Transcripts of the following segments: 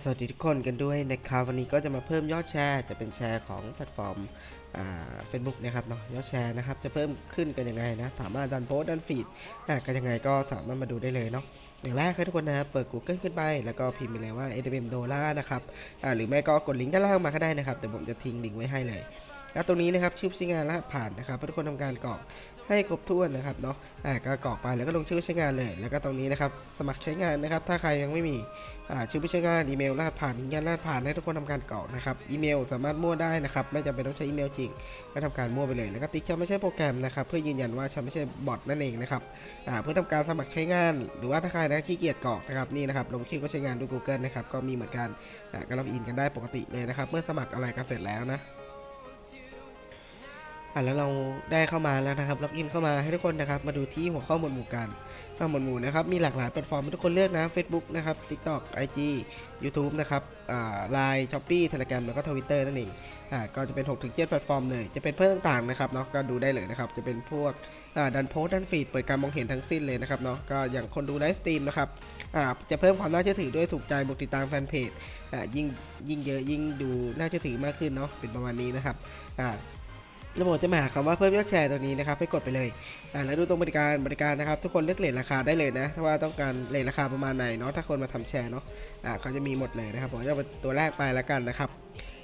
สวัสดีทุกคนกันด้วยนะครับวันนี้ก็จะมาเพิ่มยอดแชร์ จะเป็นแชร์ของแพลตฟอร์มเฟซบุ๊กนะครับเนาะยอดแชร์นะครับจะเพิ่มขึ้นกันยังไงนะสามารถดันโพสต์ดันฟีดนะกันยังไงก็สามารถมาดูได้เลยเนาะอย่างแรกให้ทุกคนนะครับเปิด Google ขึ้นไป แล้วก็พิมพ์ไปเลยว่า AWM Dollar นะครับหรือไม่ก็กดลิงก์ด้านล่างมาก็ได้นะครับแต่ผมจะทิ้งลิงก์ไว้ให้เลย แล้วตรงนี้นะครับชื่อใช้งานรหัสผ่านนะครับทุกคนทำการกรอกให้ครบถ้วนนะครับเนาะอ่าก็กรอกไปแล้วก็ลงชื่อใช้งานเลย แล้วก็ตรงนี้นะครับสมัครใช้งานนะครับ ถ้าใครยังไม่มีอ่าชื่อผู้ใช้งานอีเมลรหัสผ่านยืนยันรหัสผ่านให้ทุกคนทำการกรอกนะครับอีเมลสามารถมั่วได้นะครับไม่จำเป็นต้องใช้อีเมลจริงก็ทำการมั่วไปเลยแล้วก็ติ๊กฉันไม่ใช่โปรแกรมนะครับเพื่อยืนยันว่าฉันไม่ใช่บอทนั่นเองนะครับอ่าเพื่อทำการสมัครใช้งาน หรือว่าถ้าใครนะขี้เกียจกรอกนะครับนี่นะครับลงชื่อก็ใช้งานด้วย Google นะครับก็มีเหมือนกันอ่าก็ล็อกอินกันได้ปกติเลยนะครับเมื่อสมัครอะไรกันเสร็จแล้วนะ อะแล้วเราได้เข้ามาแล้วนะครับล็อกอินเข้ามาให้ทุกคนนะครับ มาดูที่หัวข้อหมวดหมู่กันข้อหมวดหมู่นะครับมีหลากหลายแพลตฟอร์มให้ทุกคนเลือกนะ Facebook นะครับ TikTok IG YouTube นะครับอ่า Line Shopee Telegram แล้วก็ Twitter นั่นเองอ่าก็จะเป็น6ถึง7แพลตฟอร์มเลยจะเป็นเพื่อนต่างๆนะครับเนาะก็ดูได้เลยนะครับจะเป็นพวกอ่าดันโพสดันฟีดเปิดการมองเห็นทั้งสิ้นเลยนะครับเนาะก็อย่างคนดูไลฟ์สตรีมนะครับอ่าจะเพิ่มความน่าเชื่อถือด้วยถูกใจบวกติดตามแฟนเพจอ่ายิ่งยิ่งเยอะยิ่งดูน่าเชื่อถือมากขึ้นเนาะเป็นประมาณนี้นะครับอ่า ระบบจะมาหาคำว่าเพิ่มยอดแชร์ตัวนี้นะครับให้กดไปเลยอ่าแล้วดูตรงบริการบริการนะครับ ทุกคนเลือกเลทราคาได้เลยนะถ้าว่าต้องการเลทราคาประมาณไหนเนาะถ้าคนมาทำแชร์เนาะอ่าเขาจะมีหมดเลยนะครับผมจะเอาตัวแรกไปแล้วกันนะครับ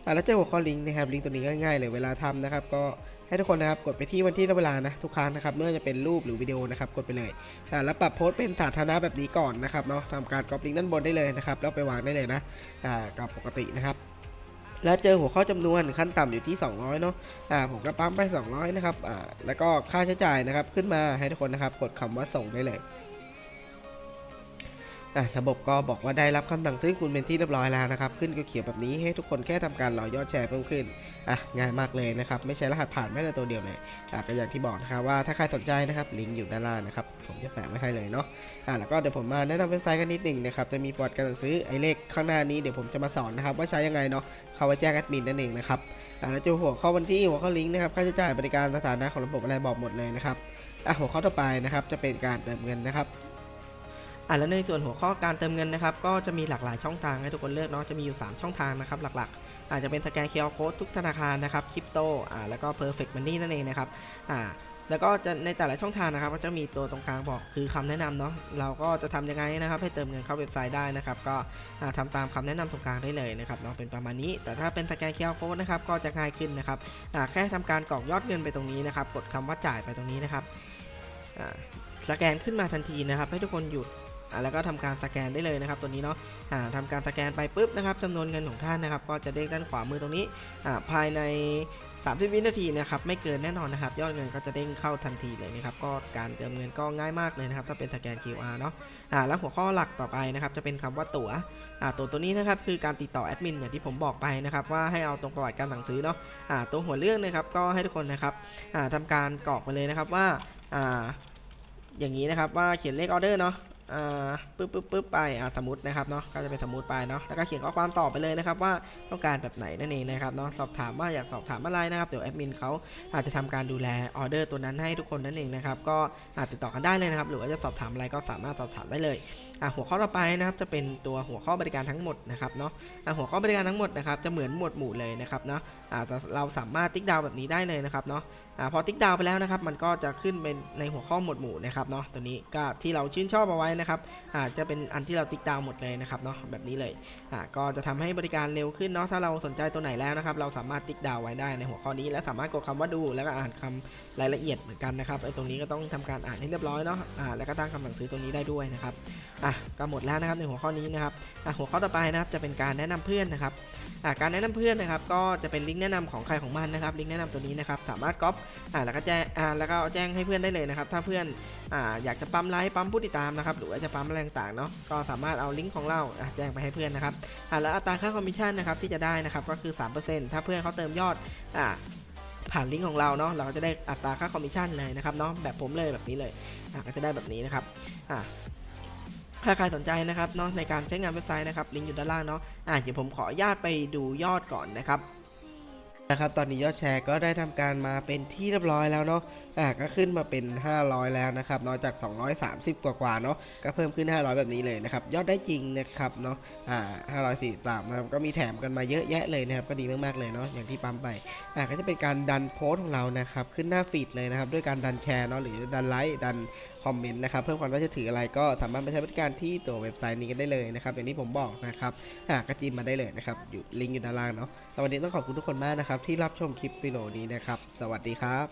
อ่าแล้วเจอหัวข้อลิงก์นะครับลิงก์ตัวนี้ง่ายๆเลยเวลาทำนะครับ ก็ให้ทุกคนนะครับกดไปที่วันที่และเวลานะทุกครั้งนะครับไม่ว่าจะเป็นรูปหรือวิดีโอนะครับกดไปเลยอ่าแล้วปรับโพสต์เป็นสาธารณะแบบนี้ก่อนนะครับเนาะทำการก๊อปลิงก์ด้านบนได้เลยนะครับแล้วไปวางได้เลยนะอ่ากับปกตินะครับ แล้วเจอหัวข้อจำนวนขั้นต่ำอยู่ที่ 200 เนาะ อ่า ผมก็ปั๊มไป 200 นะครับ อ่า แล้วก็ค่าใช้จ่ายนะครับ ขึ้นมาให้ทุกคนนะครับ กดคำว่าส่งได้เลย อะระบบก็บอกว่าได้รับคำสั่งซื้อคุณเป็นที่เรียบร้อยแล้วนะครับ ขึ้นเขียวแบบนี้ให้ทุกคนแค่ทำการรอยอดแชร์เพิ่มขึ้นอะง่ายมากเลยนะครับ ไม่ใช่รหัสผ่านแม้แต่ตัวเดียวเลยอะก็อย่างที่บอกนะครับว่าถ้าใครสนใจนะครับลิงก์อยู่ด้านล่างนะครับผมจะแปะไว้ให้เลยเนาะอะแล้วก็เดี๋ยวผมมาแนะนำเว็บไซต์กันนิดหนึ่งนะครับจะมีประวัติการสั่งซื้อไอ้เลขข้างหน้านี้เดี๋ยวผมจะมาสอนนะครับว่าใช้ยังไงเนาะเข้าไปแจ้งแอดมินนั่นเองนะครับอ่าแล้วจะหัวข้อวันที่หัวข้อลิงก์นะครับค่าใช้จ่ายบริการสถานะของระบบอะไรบอกหมดเลยนะครับอะหัวข้อต่อไปนะครับจะเป็นการเติมเงินนะครับ อะแล้วในส่วนหัวข้อการเติมเงินนะครับ ก็จะมีหลากหลายช่องทางให้ทุกคนเลือกเนาะจะมีอยู่ 3 ช่องทางนะครับหลักๆ อาจจะเป็นสแกนเคอร์โค้ดทุกธนาคารนะครับคริปโตอ่าแล้วก็ perfect money นั่นเองนะครับอ่าแล้วก็จะในแต่ละช่องทางนะครับก็จะมีตัวตรงกลางบอกคือคำแนะนำเนาะเราก็จะทำยังไงนะครับ ให้เติมเงินเข้าเว็บไซต์ได้นะครับ ก็อ่าทำตามคำแนะนำตรงกลางได้เลยนะครับเนาะเป็นประมาณนี้ แต่ถ้าเป็นสแกนเคอร์โค้ดนะครับก็จะง่ายขึ้นนะครับอ่าแค่ทำการกรอกยอดเงินไปตรงนี้นะครับ กดคำว่าจ่ายไปตรงนี้นะครับอ่าสแกนขึ้นมาทันทีนะครับ ให้ทุกคนหยุด แล้วก็ทำการสแกนได้เลยนะครับ ตัวนี้เนาะทำการสแกนไปปุ๊บนะครับจำนวนเงินของท่านนะครับ ก็จะเด้งด้านขวามือตรงนี้ภายใน 30 วินาทีนะครับไม่เกินแน่นอนนะครับ ยอดเงินก็จะเด้งเข้าทันทีเลยนะครับ ก็การเติมเงินก็ง่ายมากเลยนะครับ ถ้าเป็นสแกน QR เนาะแล้วหัวข้อหลักต่อไปนะครับจะเป็นคำว่าตั๋วตัวตัวนี้นะครับคือการติดต่อแอดมินอย่างที่ผมบอกไปนะครับว่าให้เอาตรงประวัติการสั่งซื้อเนาะตัวหัวเรื่องนะครับก็ให้ทุกคนนะครับอ่าทำการกรอกไปเลยนะครับว่าอย่างนี้นะครับว่าเขียนเลขออเดอร์เนาะ อ่าปึ๊บปึ๊บปึ๊บไปอ่าสมมตินะครับเนาะก็จะเป็นสมมติไปเนาะแล้วก็เขียนข้อความตอบไปเลยนะครับว่าต้องการแบบไหนนั่นเองนะครับเนาะสอบถามว่าอยากสอบถามอะไรนะครับเดี๋ยวแอดมินเขาอาจจะทำการดูแลออเดอร์ตัวนั้นให้ทุกคนนั่นเองนะครับก็อาจติดต่อกันได้เลยนะครับ หรือว่าจะสอบถามอะไรก็สามารถสอบถามได้เลยอ่าหัวข้อต่อไปนะครับจะเป็นตัวหัวข้อบริการทั้งหมดนะครับเนาะอ่าหัวข้อบริการทั้งหมดนะครับจะเหมือนหมวดหมู่เลยนะครับเนาะอ่าแต่เราสามารถติ๊กดาวแบบนี้ได้เลยนะครับเนาะอ่าพอติ๊กดาวไปแล้วนะครับมันก็จะขึ้นเป็นในหัวข้อหมวดหมู่นะครับเนาะตัวนี้ก็ที่เราชื่นชอบเอาไว้นะครับอ่าจะเป็นอันที่เราติ๊กดาวหมดเลยนะครับเนาะแบบนี้เลยอ่าก็จะทำให้บริการเร็วขึ้นเนาะถ้าเราสนใจตัวไหนแล้วนะครับ เราสามารถติ๊กดาวไว้ได้ในหัวข้อนี้ และสามารถกดคำว่าดูแล้วก็อ่านคำรายละเอียดเหมือนกันนะครับไอ้ตรงนี้ก็ต้องทำการอ่านให้เรียบร้อยเนาะอ่าแล้วก็ตั้งคำสั่งซื้อตัวนี้ได้ด้วยนะครับอะก็หมดแล้วนะครับในหัวข้อนี้นะครับอะหัวข้อต่อไปนะครับจะเป็นการแนะนำเพื่อนนะครับอ่าการแนะนำเพื่อนนะครับ ก็จะเป็นลิงก์แนะนำของใครของมันนะครับ ลิงก์แนะนำตัวนี้นะครับ สามารถก๊อปอ่าแล้วก็แจ้งอ่าแล้วก็แจ้งให้เพื่อนได้เลยนะครับ ถ้าเพื่อนอ่าอยากจะปั๊มไลค์ปั๊มผู้ติดตามนะครับหรือว่าจะปั๊มอะไรต่างเนาะก็สามารถเอาลิงก์ของเราแจ้งไปให้เพื่อนนะครับอ่าแล้วอัตราค่าคอมมิชชั่นนะครับที่จะได้นะครับก็คือ 3%ถ้าเพื่อนเขาเติมยอดอ่าผ่านลิงก์ของเราเนาะเราก็จะได้อัตราค่าคอมมิชชั่นเลยนะครับเนาะแบบผมเลยแบบนี้เลยอ่าก็จะได้แบบนี้นะครับอ่าถ้าใครสนใจนะครับเนาะในการใช้งานเว็บไซต์นะครับลิงก์อยู่ด้านล่างเนาะอ่าเดี๋ยวผมขออนุญาตไปดูยอดก่อนนะครับ นะครับตอนนี้ยอดแชร์ก็ได้ทำการมาเป็นที่เรียบร้อยแล้วเนาะอ่าก็ขึ้นมาเป็น 500 แล้วนะครับน้อกจาก 230 กว่ากว่าเนาะก็เพิ่มขึ้น 500 แบบนี้เลยนะครับยอดได้จริงนะครับเนาะอ่า543นะครับก็มีแถมกันมาเยอะแยะเลยนะครับก็ดีมากๆเลยเนาะอย่างที่ปั๊มไปอ่าก็จะเป็นการดันโพสต์ของเรานะครับขึ้นหน้าฟีดเลยนะครับด้วยการดันแชร์เนาะหรือดันไลค์ดัน คอมเมนต์นะครับเพิ่มความน่าเชื่อถืออะไรก็สามารถไปใช้บริการที่ตัวเว็บไซต์นี้กันได้เลยนะครับอย่างที่ผมบอกนะครับหากระจิมมาได้เลยนะครับอยู่ลิงก์อยู่ด้านล่างเนาะสวัสดีต้องขอบคุณทุกคนมากนะครับที่รับชมคลิปวิดีโอนี้นะครับ สวัสดีครับ